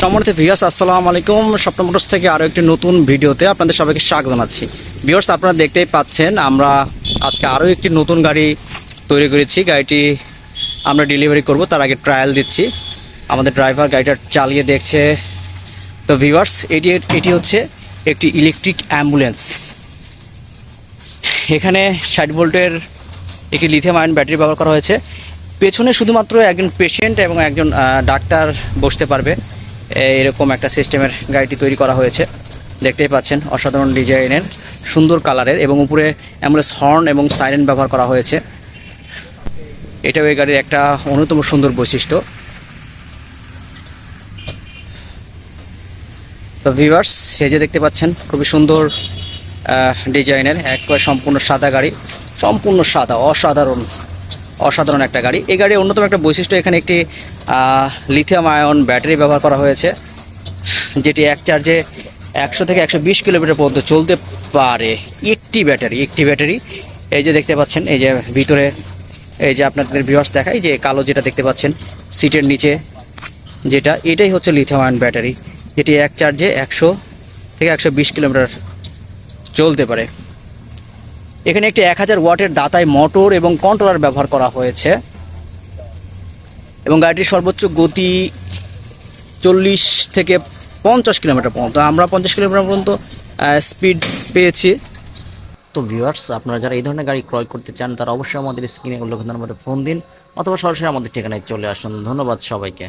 সম্মানিত ভিউয়ার্স আসসালামু আলাইকুম। স্বপ্ন মোটরস থেকে আরও একটি নতুন ভিডিওতে আপনাদের সবাইকে স্বাগত জানাচ্ছি। ভিউয়ার্স আপনারা দেখতেই পাচ্ছেন, আমরা আজকে আরও একটি নতুন গাড়ি তৈরি করেছি। গাড়িটি আমরা ডেলিভারি করব, তার আগে ট্রায়াল দিচ্ছি। আমাদের ড্রাইভার গাড়িটা চালিয়ে দেখছে। তো ভিউয়ার্স এটি এটি হচ্ছে একটি ইলেকট্রিক অ্যাম্বুলেন্স এখানে ষাট ভোল্টের একটি লিথিয়াম আয়ন ব্যাটারি ব্যবহার করা হয়েছে। পেছনে শুধুমাত্র একজন পেশেন্ট এবং একজন ডাক্তার বসতে পারবে। এরকম একটা সিস্টেমের গাড়িটি তৈরি করা হয়েছে। দেখতেই পাচ্ছেন, অসাধারণ ডিজাইনের, সুন্দর কালারের এবং উপরে অ্যাম্বুলেন্স হর্ন এবং সাইরেন ব্যবহার করা হয়েছে। এটাও এই গাড়ির একটা অন্যতম সুন্দর বৈশিষ্ট্য। তো ভিভার্স সে যে দেখতে পাচ্ছেন, খুবই সুন্দর ডিজাইনের, একবার সম্পূর্ণ সাদা গাড়ি। সম্পূর্ণ সাদা, অসাধারণ। অসাধারণ একটা গাড়ি। এই গাড়ির অন্যতম একটা বৈশিষ্ট্য এখানে একটি লিথিয়াম আয়ন ব্যাটারি ব্যবহার করা হয়েছে, যেটি এক চার্জে একশো থেকে একশো বিশ কিলোমিটার পর্যন্ত চলতে পারে। একটি ব্যাটারি একটি ব্যাটারি এই যে দেখতে পাচ্ছেন, এই যে ভিতরে, এই যে আপনাদের ভিউয়ার্স দেখায় যে কালো যেটা দেখতে পাচ্ছেন, সিটের নিচে যেটা, এটাই হচ্ছে লিথিয়াম আয়ন ব্যাটারি যেটি এক চার্জে একশো থেকে একশো বিশ কিলোমিটার চলতে পারে। এখানে একটি এক হাজার ওয়াটের দাতায় মোটর এবং কন্ট্রোলার ব্যবহার করা হয়েছে। এবং গাড়িটির সর্বোচ্চ গতি চল্লিশ থেকে পঞ্চাশ কিলোমিটার পর্যন্ত। আমরা পঞ্চাশ কিলোমিটার পর্যন্ত স্পিড পেয়েছি। তো ভিউয়ার্স আপনারা যারা এই ধরনের গাড়ি ক্রয় করতে চান, তারা অবশ্যই আমাদের স্ক্রিনে উল্লেখ ফোন দিন, অথবা সরাসরি আমাদের ঠিকানায় চলে আসুন। ধন্যবাদ সবাইকে।